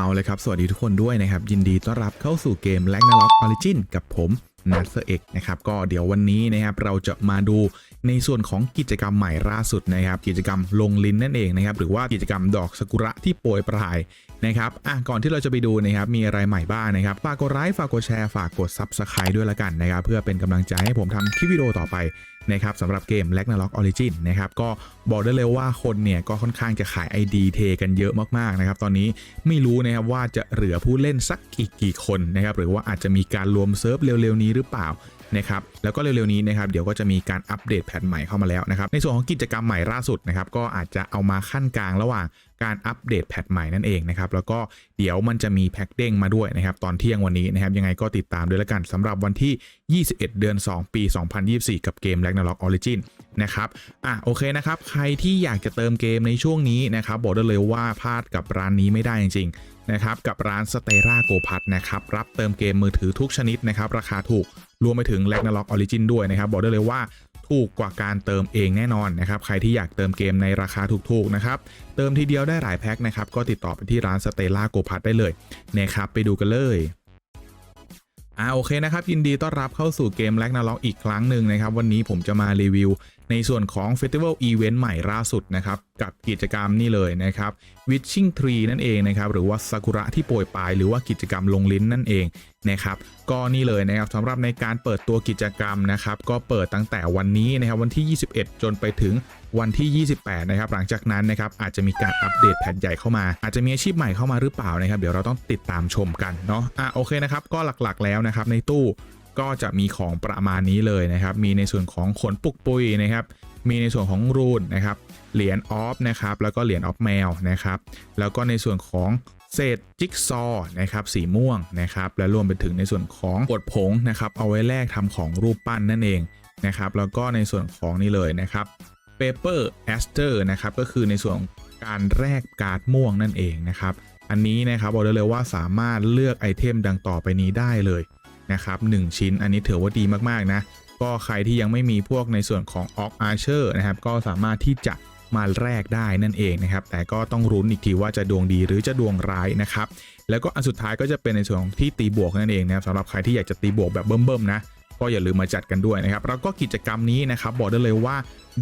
เอาเลยครับ สวัสดีทุกคนด้วยนะครับ ยินดีต้อนรับเข้าสู่เกม r a g n a r o k Origin กับผมนัทเซอร์เอกนะครับ ก็เดี๋ยววันนี้นะครับ เราจะมาดูในส่วนของกิจกรรมใหม่ล่าสุดนะครับ กิจกรรมลงลิ้นนั่นเองนะครับ หรือว่ากิจกรรมดอกซากุระที่โปรยปลายนะครับอะก่อนที่เราจะไปดูนะครับ มีอะไรใหม่บ้างนะครับ ฝากกดไลค์ ฝากกดแชร์ ฝากกด Subscribe ด้วยละกันนะครับ เพื่อเป็นกำลังใจให้ผมทำคลิปวิดีโอต่อไป นะครับสำหรับเกม r a g n a r o k Origin นะครับก็บอกได้เลยว่าคนเนี่ยก็ค่อนข้างจะขาย ID เทกันเยอะมากๆนะครับตอนนี้ไม่รู้นะครับว่าจะเหลือผู้เล่นสักกี่กี่คนนะครับหรือว่าอาจจะมีการรวมเซิร์ฟเร็วๆนี้หรือเปล่า นะครับแล้วก็เร็วๆนี้นะครับเดี๋ยวก็จะมีการอัปเดตแพทใหม่เข้ามาแล้วนะครับในส่วนของกิจกรรมใหม่ล่าสุดนะครับก็อาจจะเอามาขั้นกลางระหว่างการอัปเดตแพทใหม่นั่นเองนะครับแล้วก็เดี๋ยวมันจะมีแพ็กเด้งมาด้วยนะครับตอนเที่ยงวันนี้นะครับยังไงก็ติดตามด้วยละกันสำหรับวันที่ 21 เดือน 2 ปี 2024 กับเกม Ragnarok Origin นะครับอะโอเคนะครับใครที่อยากจะเติมเกมในช่วงนี้นะครับบอกได้เลยว่าพลาดกับร้านนี้ไม่ได้จริงๆนะครับกับร้านสเตราโกพัทนะครับรับเติมเกมมือถือทุกชนิดนะครับราคาถูก รวมไปถึง Ragnarok Origin ด้วยนะครับ บอกได้เลยว่าถูกกว่าการเติมเองแน่นอนนะครับ ใครที่อยากเติมเกมในราคาถูกๆนะครับ เติมทีเดียวได้หลายแพ็คนะครับ ก็ติดต่อไปที่ร้านสเตล่าโกพัทได้เลยนะครับ ไปดูกันเลยอ่าโอเคนะครับ ยินดีต้อนรับเข้าสู่เกมแลกนาล็อกอีกครั้งหนึ่งนะครับ วันนี้ผมจะมารีวิว ในส่วนของ Festival Event ใหม่ล่าสุดนะครับ กับกิจกรรมนี่เลยนะครับ Witching Tree นั่นเองนะครับ หรือว่าซากุระที่โปรยปลายหรือว่ากิจกรรมลงลิ้นนั่นเองนะครับ ก็นี่เลยนะครับสำหรับในการเปิดตัวกิจกรรมนะครับ ก็เปิดตั้งแต่วันนี้นะครับวันที่ 21 จนไปถึงวันที่ 28 นะครับ หลังจากนั้นนะครับ อาจจะมีการอัปเดตแพทใหญ่เข้ามา อาจจะมีอาชีพใหม่เข้ามาหรือเปล่านะครับ เดี๋ยวเราต้องติดตามชมกันเนาะ อะโอเคนะครับ ก็หลักๆแล้วนะครับในตู้ ก็จะมีของประมาณนี้เลยนะครับ มีในส่วนของขนปุกปุยนะครับ มีในส่วนของรูนนะครับ เหรียญออฟนะครับ แล้วก็เหรียญออฟแมวนะครับ แล้วก็ในส่วนของเศษจิ๊กซอว์นะครับสีม่วงนะครับ และรวมไปถึงในส่วนของกดผงนะครับ เอาไว้แลกทำของรูปปั้นนั่นเองนะครับ แล้วก็ในส่วนของนี่เลยนะครับ Paper a s t e r นะครับก็คือในส่วนการแลกการ์ดม่วงนั่นเองนะครับ อันนี้นะครับบอกได้เลยว่าสามารถเลือกไอเทมดังต่อไปนี้ได้เลย นะครับ1ชิ้น อันนี้ถือว่าดีมากๆนะก็ใครที่ยังไม่มีพวกในส่วนของ Ox Archer นะครับก็สามารถที่จะมาแลกได้นั่นเองนะครับ แต่ก็ต้องรุ้นอีกทีว่าจะดวงดีหรือจะดวงร้ายนะครับ แล้วก็อันสุดท้ายก็จะเป็นในส่วนของที่ตีบวกนั่นเองนะครับสำหรับใครที่อยากจะตีบวกแบบเบิ่มๆนะก็อย่าลืมมาจัดกันด้วยนะครับแล้วก็กิจกรรมนี้นะครับบอกได้เลยว่า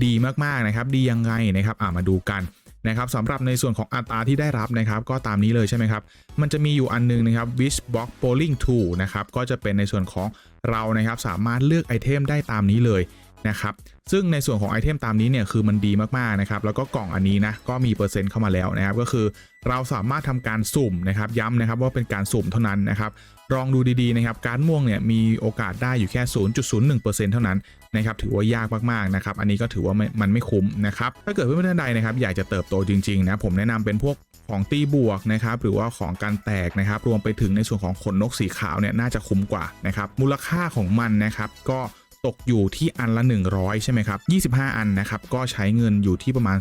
ดีมากๆนะครับ ดียังไงนะครับอ่ามาดูกัน นะครับสำหรับในส่วนของอัตราที่ได้รับนะครับก็ตามนี้เลยใช่ไหมครับ มันจะมีอยู่อันนึงนะครับ Wish Box Bowling Tool นะครับก็จะเป็นในส่วนของเรานะครับสามารถเลือกไอเทมได้ตามนี้เลย นะครับซึ่งในส่วนของไอเทมตามนี้เนี่ยคือมันดีมากๆนะครับแล้วก็กล่องอันนี้นะก็มีเปอร์เซ็นต์เข้ามาแล้วนะครับก็คือเราสามารถทำการสุ่มนะครับย้ำนะครับว่าเป็นการสุ่มเท่านั้นนะครับลองดูดีๆนะครับการม่วงเนี่ยมีโอกาสได้อยู่แค่ 0.01%เท่านั้นนะครับถือว่ายากมากๆนะครับอันนี้ก็ถือว่ามันไม่คุ้มนะครับถ้าเกิดเพื่อนๆท่านใดนะครับอยากจะเติบโตจริงๆนะผมแนะนำเป็นพวกของตีบวกนะครับหรือว่าของการแตกนะครับรวมไปถึงในส่วนของขนนกสีขาวเนี่ยน่าจะคุ้มกว่านะครับมูลค่าของมันนะครับก็ ตกอยู่ที่อันละ 100 ใช่ไหมครับ 25 อันนะครับ ก็ใช้เงินอยู่ที่ประมาณ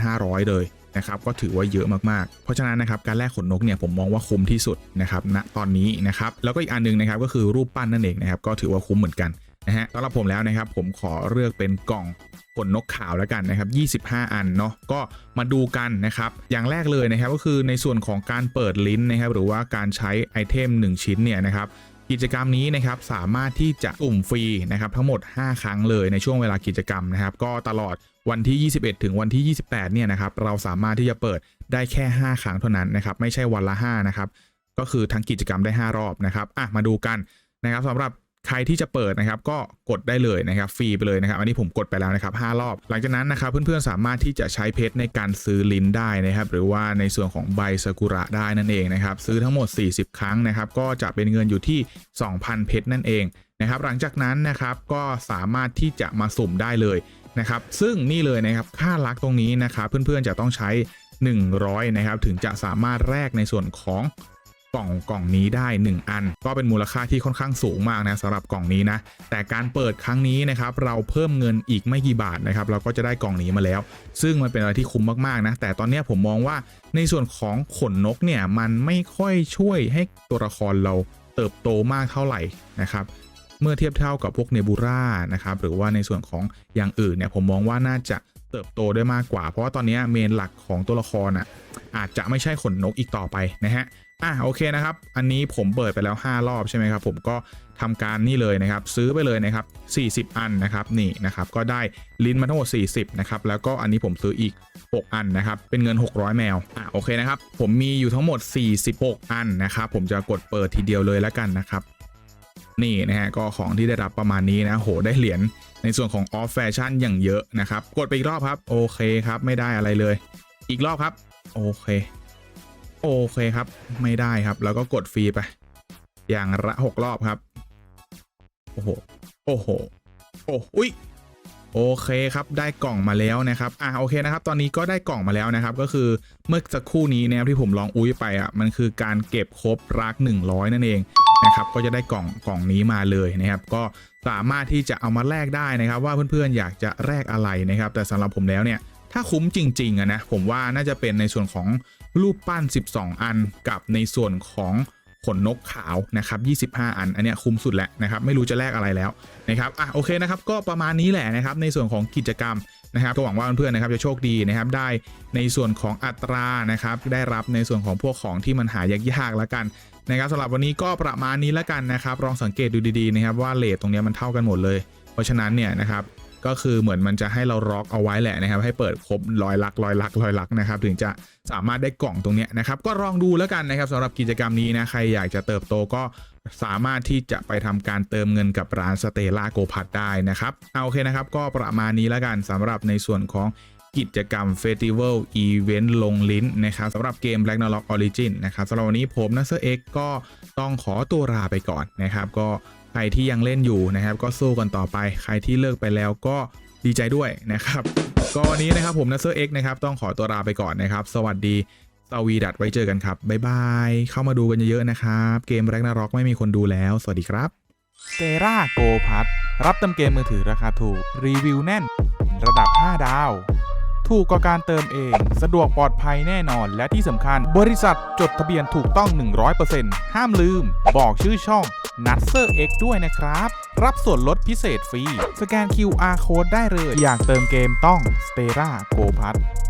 2,500 เลยนะครับ ก็ถือว่าเยอะมากๆ เพราะฉะนั้นนะครับการแลกขนนกเนี่ยผมมองว่าคุ้มที่สุดนะครับณตอนนี้นะครับ แล้วก็อีกอันหนึงนะครับก็คือรูปปั้นนั่นเองนะครับ ก็ถือว่าคุ้มเหมือนกันนะฮะสำหรับผมแล้วนะครับผมขอเลือกเป็นกล่องขนนกขาวแล้วกันนะครับ 25 อันเนาะ ก็มาดูกันนะครับ อย่างแรกเลยนะครับก็คือในส่วนของการเปิดลิ้นนะครับ หรือว่าการใช้ไอเทม 1 ชิ้นเนี่ยนะครับ กิจกรรมนี้นะครับสามารถที่จะสุ่มฟรีนะครับทั้งหมด 5 ครั้งเลยในช่วงเวลากิจกรรมนะครับ ก็ตลอดวันที่ 21 ถึงวันที่ 28 เนี่ยนะครับเราสามารถที่จะเปิดได้แค่ 5 ครั้งเท่านั้นนะครับไม่ใช่วันละ 5 นะครับ ก็คือทั้งกิจกรรมได้ 5 รอบนะครับอะมาดูกันนะครับสำหรับ ใครที่จะเปิดนะครับก็กดได้เลยนะครับฟรีไปเลยนะครับ อันนี้ผมกดไปแล้วนะครับ5รอบ หลังจากนั้นนะครับเพื่อนๆสามารถที่จะใช้เพชรในการซื้อลิ้นได้นะครับ หรือว่าในส่วนของใบซากุระได้นั่นเองนะครับ ซื้อทั้งหมด 40 ครั้งนะครับ ก็จะเป็นเงินอยู่ที่ 2,000 เพชรนั่นเองนะครับ หลังจากนั้นนะครับก็สามารถที่จะมาสุ่มได้เลยนะครับ ซึ่งนี่เลยนะครับค่าลักตรงนี้นะครับเพื่อนๆจะต้องใช้ 100นะครับถึงจะสามารถแลกในส่วนของ กล่องกล่องนี้ได้ 1 อัน ก็เป็นมูลค่าที่ค่อนข้างสูงมากนะสำหรับกล่องนี้นะ แต่การเปิดครั้งนี้นะครับเราเพิ่มเงินอีกไม่กี่บาทนะครับเราก็จะได้กล่องนี้มาแล้ว ซึ่งมันเป็นอะไรที่คุ้มมากๆนะแต่ตอนนี้ผมมองว่าในส่วนของขนนกเนี่ยมันไม่ค่อยช่วยให้ตัวละครเราเติบโตมากเท่าไหร่นะครับเมื่อเทียบเท่ากับพวกเนบูรานะครับหรือว่าในส่วนของอย่างอื่นเนี่ยผมมองว่าน่าจะ เติบโตได้มากกว่า เพราะว่าตอนนี้เมนหลักของตัวละครอะอาจจะไม่ใช่ขนนกอีกต่อไปนะฮะอะโอเคนะครับ อันนี้ผมเปิดไปแล้ว 5 รอบใช่ไหมครับ ผมก็ทำการนี่เลยนะครับ ซื้อไปเลยนะครับ 40 อันนะครับนี่นะครับก็ได้ลิ้นมาทั้งหมด 40 นะครับ แล้วก็อันนี้ผมซื้ออีก 6 อันนะครับ เป็นเงิน 600 แมวอะโอเคนะครับ ผมมีอยู่ทั้งหมด 46 อันนะครับ ผมจะกดเปิดทีเดียวเลยแล้วกันนะครับ นี่นะฮะก็ของที่ได้รับประมาณนี้นะโหได้เหรียญในส่วนของออฟแฟชั่นอย่างเยอะนะครับกดไปอีกรอบครับโอเคครับไม่ได้อะไรเลย อีกรอบครับโอเคโอเคครับไม่ได้ครับ แล้วก็กดฟรีไป อย่างละหกรอบครับโอ้โหโอ้โหโอ้อุ้ยโอเคครับได้กล่องมาแล้วนะครับอะโอเคนะครับ ตอนนี้ก็ได้กล่องมาแล้วนะครับ ก็คือเมื่อสักครู่นี้นะครับที่ผมลองอุ้ยไปอะมันคือการเก็บครบรัก 100 นั่นเอง นะครับก็จะได้กล่องกล่องนี้มาเลยนะครับก็สามารถที่จะเอามาแลกได้นะครับ ว่าเพื่อนๆอยากจะแลกอะไรนะครับ แต่สำหรับผมแล้วเนี่ยถ้าคุ้มจริงๆอะนะผมว่าน่าจะเป็นในส่วนของรูปปั้น 12 อันกับในส่วนของขนนกขาวนะครับ 25 อัน อันเนี้ยคุ้มสุดแล้วนะครับ ไม่รู้จะแลกอะไรแล้วนะครับ อะ โอเคนะครับ ก็ประมาณนี้แหละนะครับ ในส่วนของกิจกรรม นะครับก็หวังว่าเพื่อนๆนะครับจะโชคดีนะครับได้ในส่วนของอัตรานะครับได้รับในส่วนของพวกของที่มันหายากๆแล้วกันนะครับสำหรับวันนี้ก็ประมาณนี้แล้วกันนะครับลองสังเกตดูดีๆนะครับว่าเลทตรงนี้มันเท่ากันหมดเลย เพราะฉะนั้นเนี่ยนะครับ ก็คือเหมือนมันจะให้เราล็อกเอาไว้แหละนะครับ ให้เปิดครบร้อยลักร้อยลักร้อยลักนะครับ ถึงจะสามารถได้กล่องตรงนี้นะครับ ก็ลองดูแล้วกันนะครับสำหรับกิจกรรมนี้นะ ใครอยากจะเติบโตก็สามารถที่จะไปทำการเติมเงินกับร้านสเตล่าโกพัดได้นะครับเอาโอเคนะครับ ก็ประมาณนี้แล้วกันสำหรับในส่วนของกิจกรรม Festival Event ลงลิ้นนะครับสำหรับเกม Black n a r o c Origin นะครับสำหรับวันนี้ผมนัสเอ็กก็ต้องขอตัวลาไปก่อนนะครับ ก็ ใครที่ยังเล่นอยู่นะครับ ก็สู้กันต่อไป ใครที่เลิกไปแล้วก็ดีใจด้วยนะครับ ก็วันนี้นะครับผมนัสเอ็กนะครับต้องขอตัวลาไปก่อนนะครับ สวัสดีสวีดัตไว้เจอกันครับ บ๊ายบาย เข้ามาดูกันเยอะๆนะครับ เกม Black n a r o c ไม่มีคนดูแล้ว สวัสดีครับเตราโกพัทรับติมเกมมือถือราคาถูก รีวิวแน่น ระดับ 5 ดาว ถูกกว่าการเติมเอง สะดวกปลอดภัยแน่นอน และที่สำคัญ บริษัทจดทะเบียนถูกต้อง 100%ห้ามลืม บอกชื่อช่อง n u t s e r X ด้วยนะครับ รับส่วนลดพิเศษฟรี สแกน QR Code ได้เลย อยากเติมเกมต้อง s t e r a Go p a t